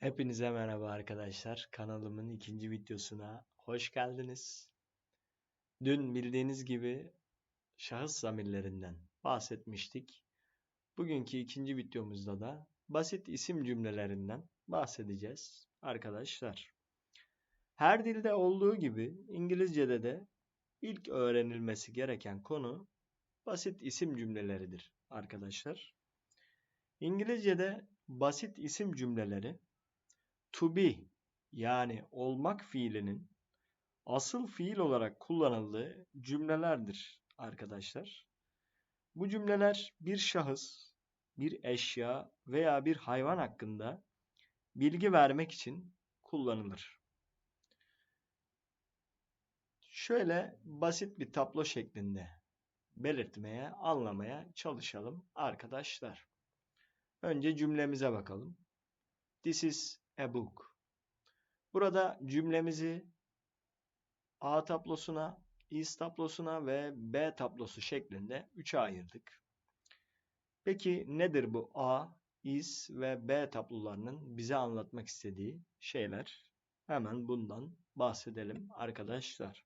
Hepinize merhaba arkadaşlar. Kanalımın ikinci videosuna hoş geldiniz. Dün bildiğiniz gibi şahıs zamirlerinden bahsetmiştik. Bugünkü ikinci videomuzda da basit isim cümlelerinden bahsedeceğiz arkadaşlar. Her dilde olduğu gibi İngilizce'de de ilk öğrenilmesi gereken konu basit isim cümleleridir arkadaşlar. İngilizce'de basit isim cümleleri to be yani olmak fiilinin asıl fiil olarak kullanıldığı cümlelerdir arkadaşlar. Bu cümleler bir şahıs, bir eşya veya bir hayvan hakkında bilgi vermek için kullanılır. Şöyle basit bir tablo şeklinde belirtmeye, anlamaya çalışalım arkadaşlar. Önce cümlemize bakalım. This is a book. Burada cümlemizi A tablosuna, is tablosuna ve B tablosu şeklinde üçe ayırdık. Peki nedir bu A, is ve B tablolarının bize anlatmak istediği şeyler? Hemen bundan bahsedelim arkadaşlar.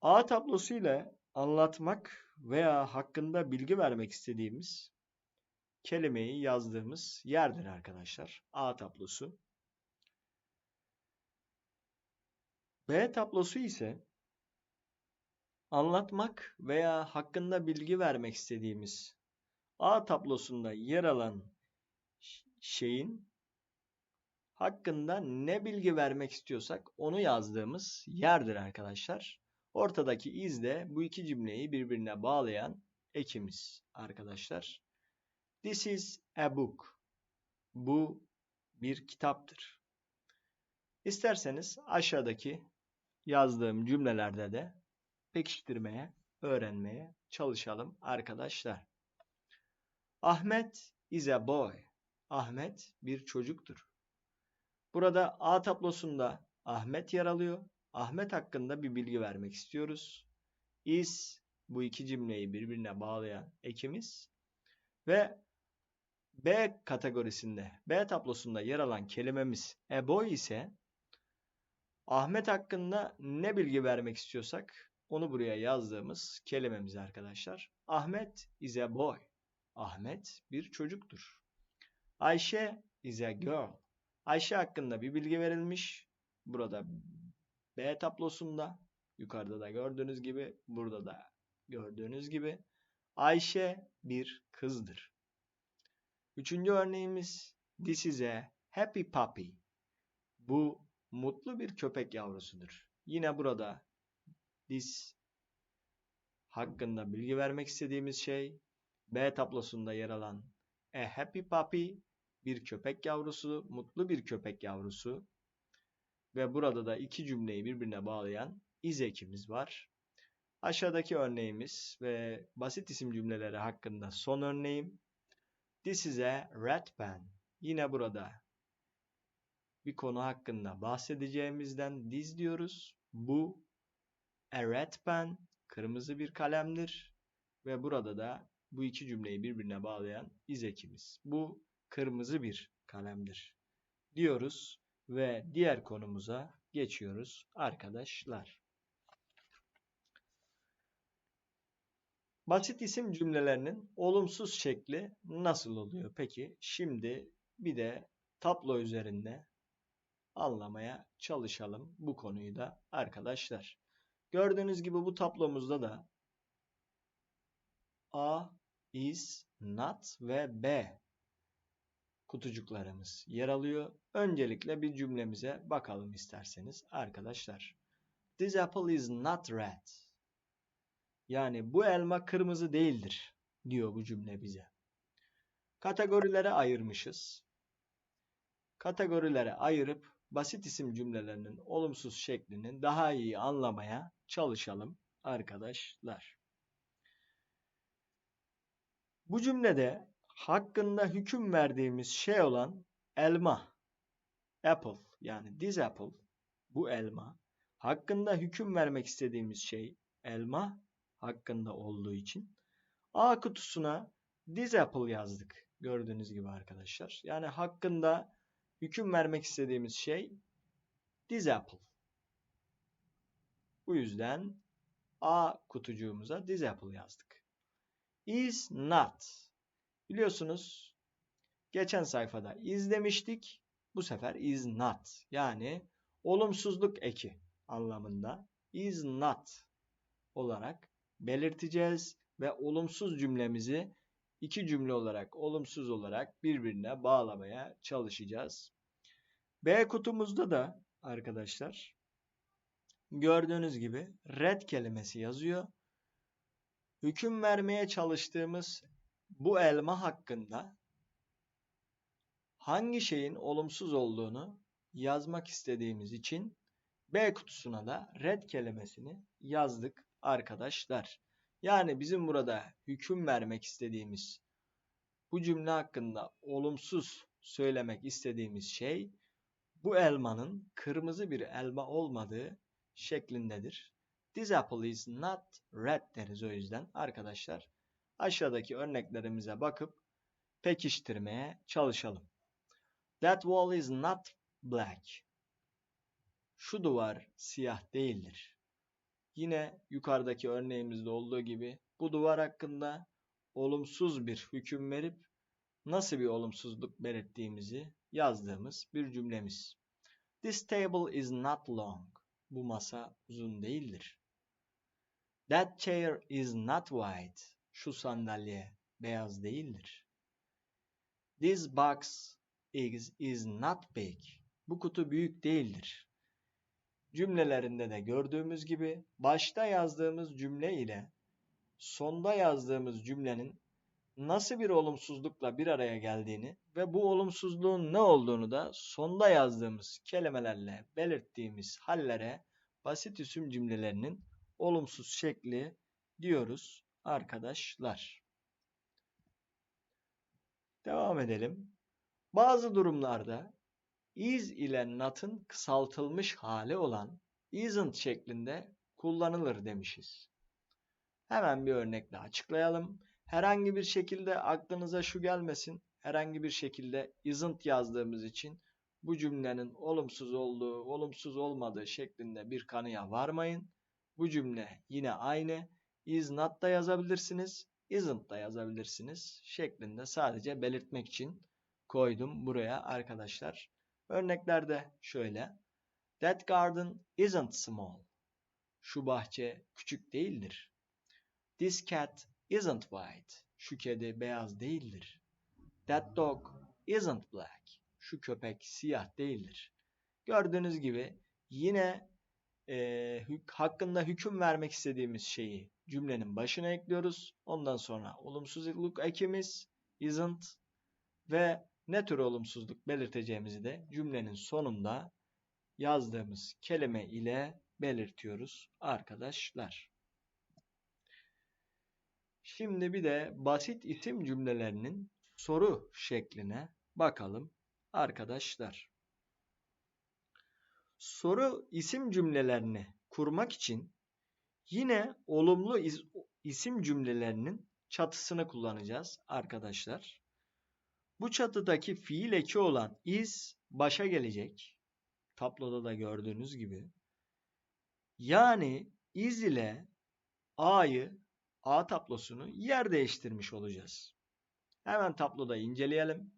A tablosu ile anlatmak veya hakkında bilgi vermek istediğimiz kelimeyi yazdığımız yerdir arkadaşlar. A tablosu. B tablosu ise anlatmak veya hakkında bilgi vermek istediğimiz A tablosunda yer alan şeyin hakkında ne bilgi vermek istiyorsak onu yazdığımız yerdir arkadaşlar. Ortadaki iz de bu iki cümleyi birbirine bağlayan ekimiz arkadaşlar. This is a book. Bu bir kitaptır. İsterseniz aşağıdaki yazdığım cümlelerde de pekiştirmeye, öğrenmeye çalışalım arkadaşlar. Ahmet is a boy. Ahmet bir çocuktur. Burada A tablosunda Ahmet yer alıyor. Ahmet hakkında bir bilgi vermek istiyoruz. Is bu iki cümleyi birbirine bağlayan ekimiz ve B kategorisinde, B tablosunda yer alan kelimemiz a boy ise Ahmet hakkında ne bilgi vermek istiyorsak onu buraya yazdığımız kelimemiz arkadaşlar. Ahmet is a boy. Ahmet bir çocuktur. Ayşe is a girl. Ayşe hakkında bir bilgi verilmiş. Burada B tablosunda yukarıda da gördüğünüz gibi burada da gördüğünüz gibi Ayşe bir kızdır. Üçüncü örneğimiz This is a happy puppy. Bu mutlu bir köpek yavrusudur. Yine burada this hakkında bilgi vermek istediğimiz şey B tablosunda yer alan a happy puppy bir köpek yavrusu, mutlu bir köpek yavrusu ve burada da iki cümleyi birbirine bağlayan is ekimiz var. Aşağıdaki örneğimiz ve basit isim cümleleri hakkında son örneğim This is a red pen. Yine burada bir konu hakkında bahsedeceğimizden this diyoruz. Bu a red pen kırmızı bir kalemdir ve burada da bu iki cümleyi birbirine bağlayan is ekimiz. Bu kırmızı bir kalemdir diyoruz ve diğer konumuza geçiyoruz arkadaşlar. Basit isim cümlelerinin olumsuz şekli nasıl oluyor? Peki şimdi bir de tablo üzerinde anlamaya çalışalım bu konuyu da arkadaşlar. Gördüğünüz gibi bu tablomuzda da A, is, not ve B kutucuklarımız yer alıyor. Öncelikle bir cümlemize bakalım isterseniz arkadaşlar. This apple is not red. Yani bu elma kırmızı değildir diyor bu cümle bize. Kategorilere ayırmışız. Kategorilere ayırıp basit isim cümlelerinin olumsuz şeklini daha iyi anlamaya çalışalım arkadaşlar. Bu cümlede hakkında hüküm verdiğimiz şey olan elma, apple yani this apple, bu elma, hakkında hüküm vermek istediğimiz şey elma hakkında olduğu için A kutusuna this apple yazdık. Gördüğünüz gibi arkadaşlar. Yani hakkında hüküm vermek istediğimiz şey this apple. Bu yüzden A kutucuğumuza this apple yazdık. Is not. Biliyorsunuz geçen sayfada is demiştik. Bu sefer is not. Yani olumsuzluk eki anlamında is not olarak belirteceğiz ve olumsuz cümlemizi iki cümle olarak olumsuz olarak birbirine bağlamaya çalışacağız. B kutumuzda da arkadaşlar gördüğünüz gibi red kelimesi yazıyor. Hüküm vermeye çalıştığımız bu elma hakkında hangi şeyin olumsuz olduğunu yazmak istediğimiz için B kutusuna da red kelimesini yazdık arkadaşlar. Yani bizim burada hüküm vermek istediğimiz bu cümle hakkında olumsuz söylemek istediğimiz şey bu elmanın kırmızı bir elma olmadığı şeklindedir. This apple is not red deriz o yüzden arkadaşlar. Aşağıdaki örneklerimize bakıp pekiştirmeye çalışalım. That wall is not black. Şu duvar siyah değildir. Yine yukarıdaki örneğimizde olduğu gibi bu duvar hakkında olumsuz bir hüküm verip nasıl bir olumsuzluk belirttiğimizi yazdığımız bir cümlemiz. This table is not long. Bu masa uzun değildir. That chair is not white. Şu sandalye beyaz değildir. This box is, is not big. Bu kutu büyük değildir. Cümlelerinde de gördüğümüz gibi başta yazdığımız cümle ile sonda yazdığımız cümlenin nasıl bir olumsuzlukla bir araya geldiğini ve bu olumsuzluğun ne olduğunu da sonda yazdığımız kelimelerle belirttiğimiz hallere basit isim cümlelerinin olumsuz şekli diyoruz arkadaşlar. Devam edelim. Bazı durumlarda is ile not'ın kısaltılmış hali olan isn't şeklinde kullanılır demişiz. Hemen bir örnekle açıklayalım. Herhangi bir şekilde aklınıza şu gelmesin. Herhangi bir şekilde isn't yazdığımız için bu cümlenin olumsuz olduğu, olumsuz olmadığı şeklinde bir kanıya varmayın. Bu cümle yine aynı. Is not da yazabilirsiniz, isn't da yazabilirsiniz şeklinde sadece belirtmek için koydum buraya arkadaşlar. Örneklerde şöyle. That garden isn't small. Şu bahçe küçük değildir. This cat isn't white. Şu kedi beyaz değildir. That dog isn't black. Şu köpek siyah değildir. Gördüğünüz gibi yine e, hakkında hüküm vermek istediğimiz şeyi cümlenin başına ekliyoruz. Ondan sonra olumsuzluk ekimiz isn't ve ne tür olumsuzluk belirteceğimizi de cümlenin sonunda yazdığımız kelime ile belirtiyoruz arkadaşlar. Şimdi bir de basit isim cümlelerinin soru şekline bakalım arkadaşlar. Soru isim cümlelerini kurmak için yine olumlu isim cümlelerinin çatısını kullanacağız arkadaşlar. Bu çatıdaki fiil eki olan is başa gelecek. Tabloda da gördüğünüz gibi. Yani is ile a'yı A tablosunu yer değiştirmiş olacağız. Hemen tabloda inceleyelim.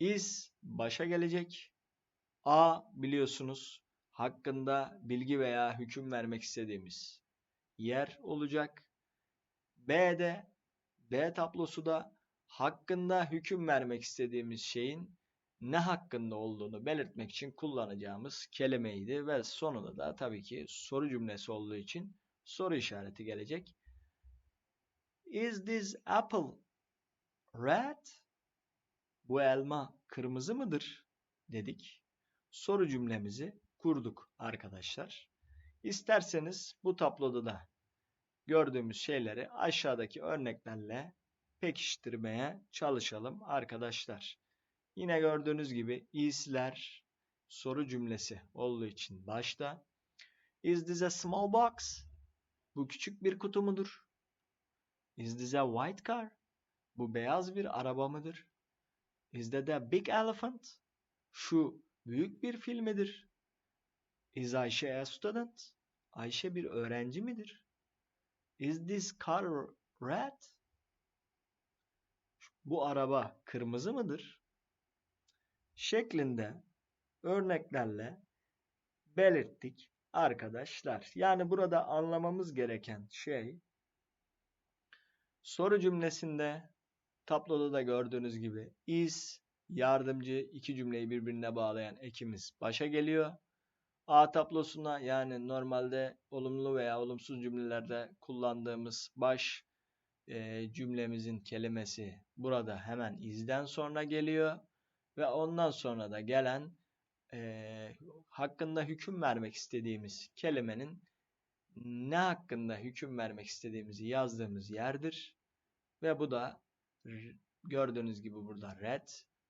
Is başa gelecek. A biliyorsunuz hakkında bilgi veya hüküm vermek istediğimiz yer olacak. B'de B tablosu da hakkında hüküm vermek istediğimiz şeyin ne hakkında olduğunu belirtmek için kullanacağımız kelimeydi ve sonunda da tabii ki soru cümlesi olduğu için soru işareti gelecek. Is this apple red? Bu elma kırmızı mıdır? dedik. Soru cümlemizi kurduk arkadaşlar. İsterseniz bu tabloda da gördüğümüz şeyleri aşağıdaki örneklerle pekiştirmeye çalışalım arkadaşlar. Yine gördüğünüz gibi is'ler soru cümlesi olduğu için başta. Is this a small box? Bu küçük bir kutu mudur? Is this a white car? Bu beyaz bir araba mıdır? Is that a big elephant? Şu büyük bir fil midir? Is Ayşe a student? Ayşe bir öğrenci midir? Is this car red? Bu araba kırmızı mıdır? Şeklinde örneklerle belirttik arkadaşlar. Yani burada anlamamız gereken şey soru cümlesinde tabloda da gördüğünüz gibi is yardımcı iki cümleyi birbirine bağlayan ekimiz başa geliyor. A tablosuna yani normalde olumlu veya olumsuz cümlelerde kullandığımız baş e, cümlemizin kelimesi burada hemen izden sonra geliyor ve ondan sonra da gelen e, hakkında hüküm vermek istediğimiz kelimenin ne hakkında hüküm vermek istediğimizi yazdığımız yerdir ve bu da gördüğünüz gibi burada red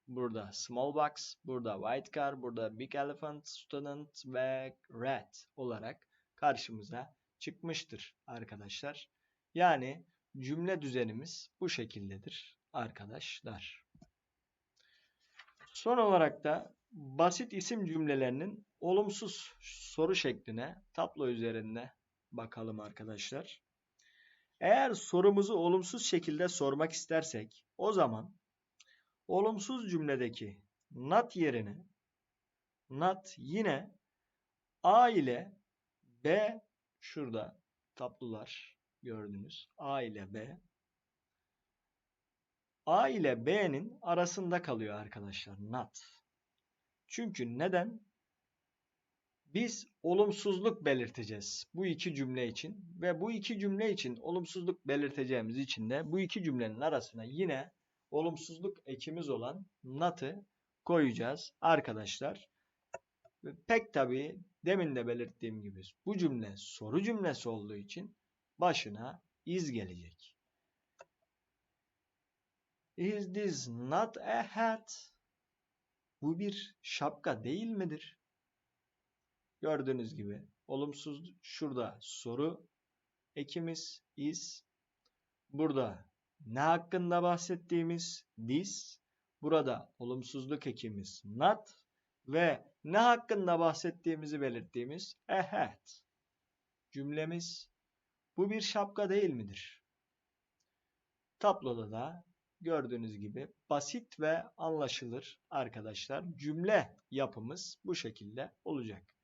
Burada small box, burada white car, burada big elephant, student ve red olarak karşımıza çıkmıştır arkadaşlar. Yani cümle düzenimiz bu şekildedir arkadaşlar. Son olarak da basit isim cümlelerinin olumsuz soru şekline tablo üzerinde bakalım arkadaşlar. Eğer sorumuzu olumsuz şekilde sormak istersek o zaman olumsuz cümledeki not yerine not yine A ile B şurada tablolar gördünüz. A ile B A ile B'nin arasında kalıyor arkadaşlar not. Çünkü neden? Biz olumsuzluk belirteceğiz bu iki cümle için ve bu iki cümle için olumsuzluk belirteceğimiz için de bu iki cümlenin arasına yine olumsuzluk ekimiz olan not'ı koyacağız arkadaşlar. Pek tabii demin de belirttiğim gibi bu cümle soru cümlesi olduğu için başına iz gelecek. Is this not a hat? Bu bir şapka değil midir? Gördüğünüz gibi olumsuz şurada soru ekimiz is. Burada ne hakkında bahsettiğimiz this, burada olumsuzluk ekimiz not ve ne hakkında bahsettiğimizi belirttiğimiz a hat. Cümlemiz bu bir şapka değil midir? Tabloda da gördüğünüz gibi basit ve anlaşılır arkadaşlar. Cümle yapımız bu şekilde olacak.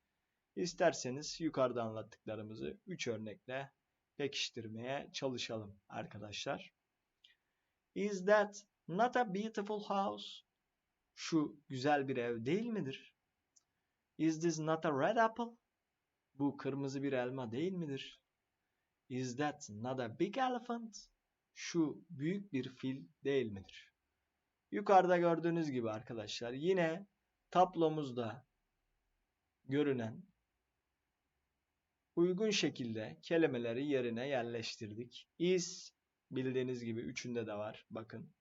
İsterseniz yukarıda anlattıklarımızı 3 örnekle pekiştirmeye çalışalım arkadaşlar. Is that not a beautiful house? Şu güzel bir ev değil midir? Is this not a red apple? Bu kırmızı bir elma değil midir? Is that not a big elephant? Şu büyük bir fil değil midir? Yukarıda gördüğünüz gibi arkadaşlar yine tablomuzda görünen uygun şekilde kelimeleri yerine yerleştirdik. Is Bildiğiniz gibi üçünde de var. Bakın.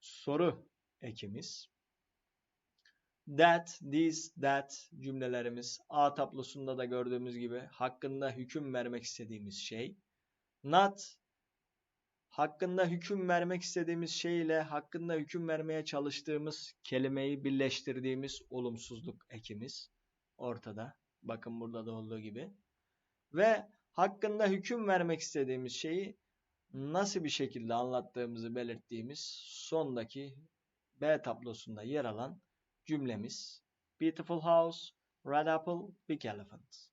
Soru ekimiz. That, this, that cümlelerimiz A tablosunda da gördüğümüz gibi hakkında hüküm vermek istediğimiz şey. Not, hakkında hüküm vermek istediğimiz şey ile hakkında hüküm vermeye çalıştığımız kelimeyi birleştirdiğimiz olumsuzluk ekimiz ortada. Bakın burada da olduğu gibi. Ve hakkında hüküm vermek istediğimiz şeyi nasıl bir şekilde anlattığımızı belirttiğimiz sondaki B tablosunda yer alan cümlemiz Beautiful house, red apple, big elephant.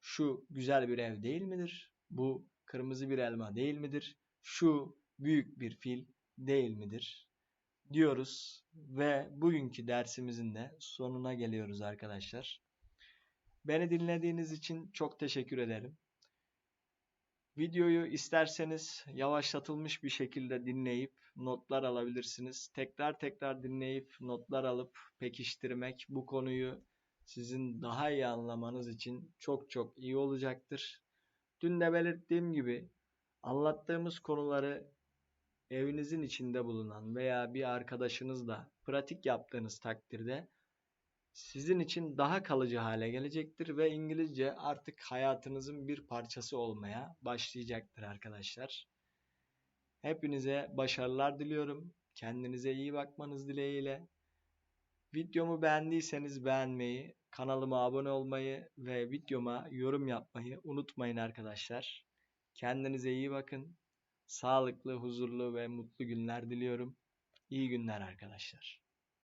Şu güzel bir ev değil midir? Bu kırmızı bir elma değil midir? Şu büyük bir fil değil midir? Diyoruz ve bugünkü dersimizin de sonuna geliyoruz arkadaşlar. Beni dinlediğiniz için çok teşekkür ederim. Videoyu isterseniz yavaşlatılmış bir şekilde dinleyip notlar alabilirsiniz. Tekrar tekrar dinleyip notlar alıp pekiştirmek bu konuyu sizin daha iyi anlamanız için çok çok iyi olacaktır. Dün de belirttiğim gibi anlattığımız konuları evinizin içinde bulunan veya bir arkadaşınızla pratik yaptığınız takdirde sizin için daha kalıcı hale gelecektir ve İngilizce artık hayatınızın bir parçası olmaya başlayacaktır arkadaşlar. Hepinize başarılar diliyorum. Kendinize iyi bakmanız dileğiyle. Videomu beğendiyseniz beğenmeyi, kanalıma abone olmayı ve videoma yorum yapmayı unutmayın arkadaşlar. Kendinize iyi bakın. Sağlıklı, huzurlu ve mutlu günler diliyorum. İyi günler arkadaşlar.